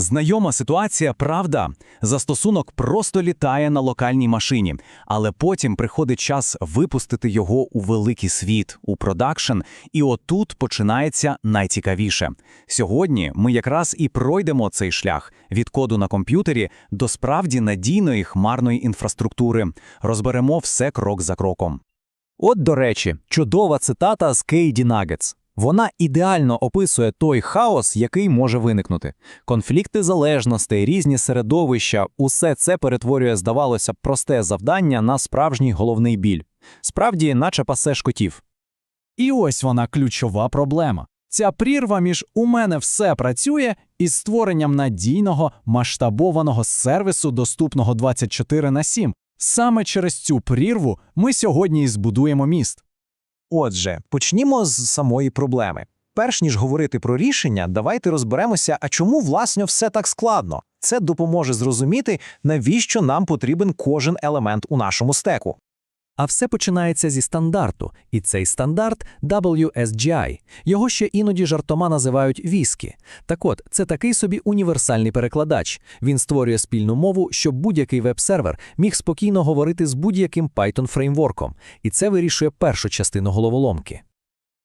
Знайома ситуація, правда. Застосунок просто літає на локальній машині, але потім приходить час випустити його у великий світ, у продакшн, і отут починається найцікавіше. Сьогодні ми якраз і пройдемо цей шлях від коду на комп'ютері до справді надійної хмарної інфраструктури. Розберемо все крок за кроком. От, до речі, чудова цитата з Кейді Нагетс. Вона ідеально описує той хаос, який може виникнути. Конфлікти залежностей, різні середовища усе це перетворює, здавалося просте завдання на справжній головний біль. Справді, наче пасеш котів. І ось вона ключова проблема. Ця прірва між у мене все працює із створенням надійного масштабованого сервісу, доступного 24 на 7. Саме через цю прірву ми сьогодні і збудуємо міст. Отже, почнімо з самої проблеми. Перш ніж говорити про рішення, давайте розберемося, а чому власне все так складно. Це допоможе зрозуміти, навіщо нам потрібен кожен елемент у нашому стеку. А все починається зі стандарту, і цей стандарт WSGI. Його ще іноді жартома називають віскі. Так от, це такий собі універсальний перекладач. Він створює спільну мову, щоб будь-який веб-сервер міг спокійно говорити з будь-яким Python-фреймворком. І це вирішує першу частину головоломки.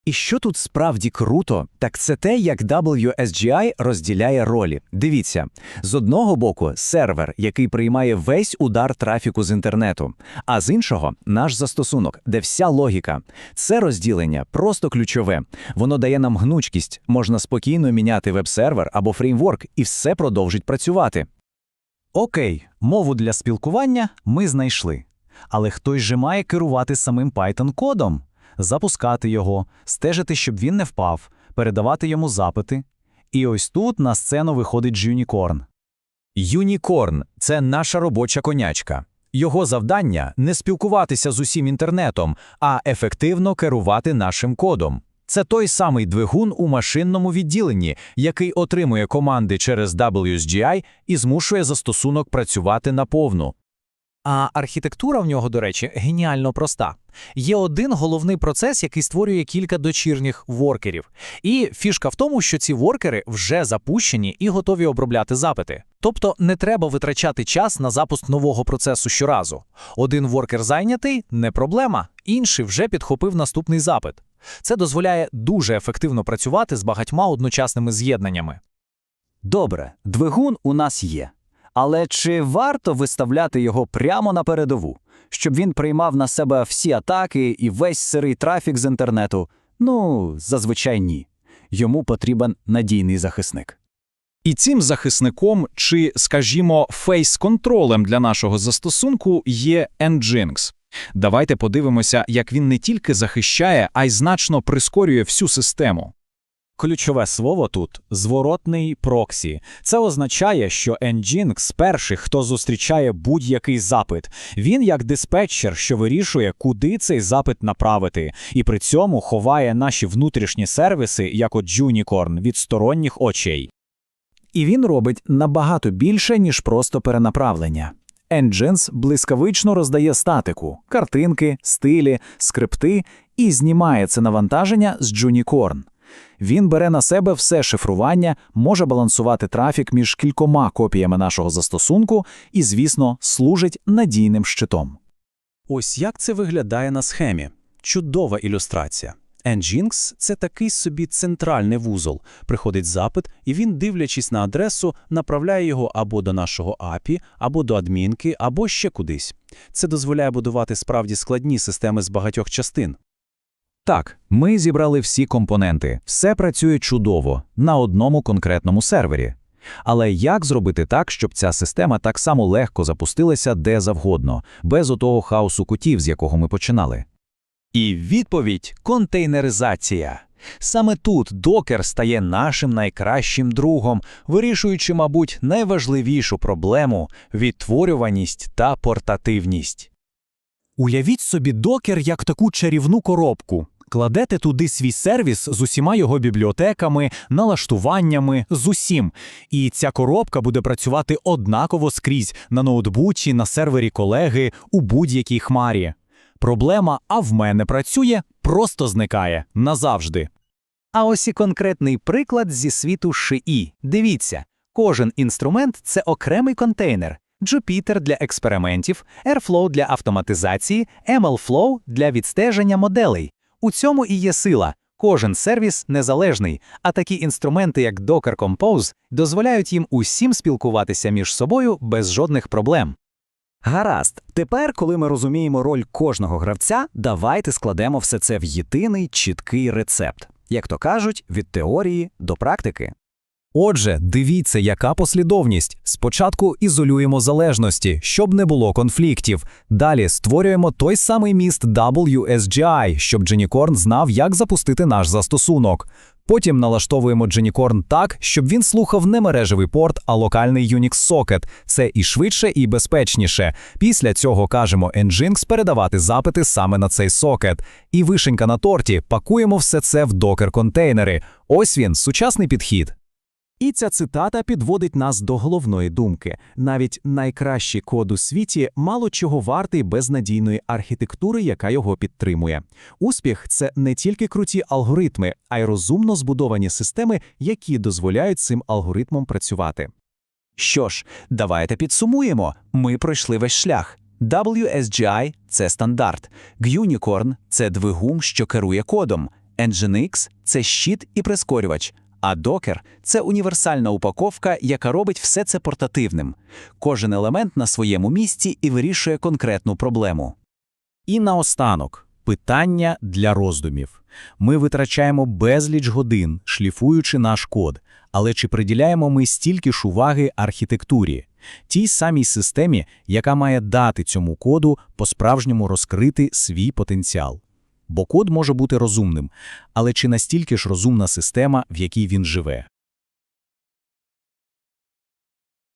І що тут справді круто, так це те, як WSGI розділяє ролі. Дивіться, з одного боку сервер, який приймає весь удар трафіку з інтернету, а з іншого наш застосунок, де вся логіка. Це розділення просто ключове. Воно дає нам гнучкість, можна спокійно міняти веб-сервер або фреймворк, і все продовжить працювати. Окей, мову для спілкування ми знайшли. Але хтось же має керувати самим Python-кодом запускати його, стежити, щоб він не впав, передавати йому запити. І ось тут на сцену виходить Юнікорн. Юнікорн це наша робоча конячка. Його завдання не спілкуватися з усім інтернетом, а ефективно керувати нашим кодом. Це той самий двигун у машинному відділенні, який отримує команди через WSGI і змушує застосунок працювати наповну. А архітектура в нього, до речі, геніально проста. Є один головний процес, який створює кілька дочірніх воркерів. І фішка в тому, що ці воркери вже запущені і готові обробляти запити. Тобто не треба витрачати час на запуск нового процесу щоразу. Один воркер зайнятий не проблема, інший вже підхопив наступний запит. Це дозволяє дуже ефективно працювати з багатьма одночасними з'єднаннями. Добре, двигун у нас є. Але чи варто виставляти його прямо на передову, щоб він приймав на себе всі атаки і весь сирий трафік з інтернету? Ну, зазвичай ні. Йому потрібен надійний захисник. І цим захисником, чи, скажімо, фейс-контролем для нашого застосунку є Nginx. Давайте подивимося, як він не тільки захищає, а й значно прискорює всю систему. Ключове слово тут зворотний проксі. Це означає, що Nginx перший, хто зустрічає будь-який запит. Він як диспетчер, що вирішує, куди цей запит направити, і при цьому ховає наші внутрішні сервіси, як от Junicorn, від сторонніх очей. І він робить набагато більше, ніж просто перенаправлення. Nginx блискавично роздає статику, картинки, стилі, скрипти і знімає це навантаження з Junicorn. Він бере на себе все шифрування, може балансувати трафік між кількома копіями нашого застосунку і, звісно, служить надійним щитом. Ось як це виглядає на схемі. Чудова ілюстрація. Nginx – це такий собі центральний вузол. Приходить запит, і він, дивлячись на адресу, направляє його або до нашого API, або до адмінки, або ще кудись. Це дозволяє будувати справді складні системи з багатьох частин. Так, ми зібрали всі компоненти, все працює чудово на одному конкретному сервері. Але як зробити так, щоб ця система так само легко запустилася де завгодно, без отого хаосу кутів, з якого ми починали? І відповідь контейнеризація. Саме тут докер стає нашим найкращим другом, вирішуючи, мабуть, найважливішу проблему відтворюваність та портативність. Уявіть собі докер як таку чарівну коробку. Кладете туди свій сервіс з усіма його бібліотеками, налаштуваннями, з усім. І ця коробка буде працювати однаково скрізь на ноутбуці, на сервері колеги, у будь-якій хмарі. Проблема, а в мене працює, просто зникає назавжди. А ось і конкретний приклад зі світу ШИІ. Дивіться, Кожен інструмент це окремий контейнер. Jupyter для експериментів, Airflow для автоматизації, MLflow для відстеження моделей. У цьому і є сила. Кожен сервіс незалежний, а такі інструменти, як Docker Compose, дозволяють їм усім спілкуватися між собою без жодних проблем. Гаразд, тепер, коли ми розуміємо роль кожного гравця, давайте складемо все це в єдиний чіткий рецепт. Як то кажуть, від теорії до практики. Отже, дивіться, яка послідовність. Спочатку ізолюємо залежності, щоб не було конфліктів. Далі створюємо той самий міст WSGI, щоб Genicorn знав, як запустити наш застосунок. Потім налаштовуємо Genicorn так, щоб він слухав не мережевий порт, а локальний Unix-сокет. Це і швидше, і безпечніше. Після цього кажемо Nginx передавати запити саме на цей сокет. І вишенька на торті пакуємо все це в докер-контейнери. Ось він, сучасний підхід. І ця цитата підводить нас до головної думки. Навіть найкращий код у світі мало чого вартий без надійної архітектури, яка його підтримує. Успіх це не тільки круті алгоритми, а й розумно збудовані системи, які дозволяють цим алгоритмам працювати. Що ж, давайте підсумуємо. Ми пройшли весь шлях. WSGI – це стандарт, Unicorn – це двигун, що керує кодом, Nginx – це щит і прискорювач, а Docker – це універсальна упаковка, яка робить все це портативним. Кожен елемент на своєму місці і вирішує конкретну проблему. І наостанок питання для роздумів. Ми витрачаємо безліч годин, шліфуючи наш код, але чи приділяємо ми стільки ж уваги архітектурі? Тій самій системі, яка має дати цьому коду по-справжньому розкрити свій потенціал. Бо код може бути розумним, але чи настільки ж розумна система, в якій він живе?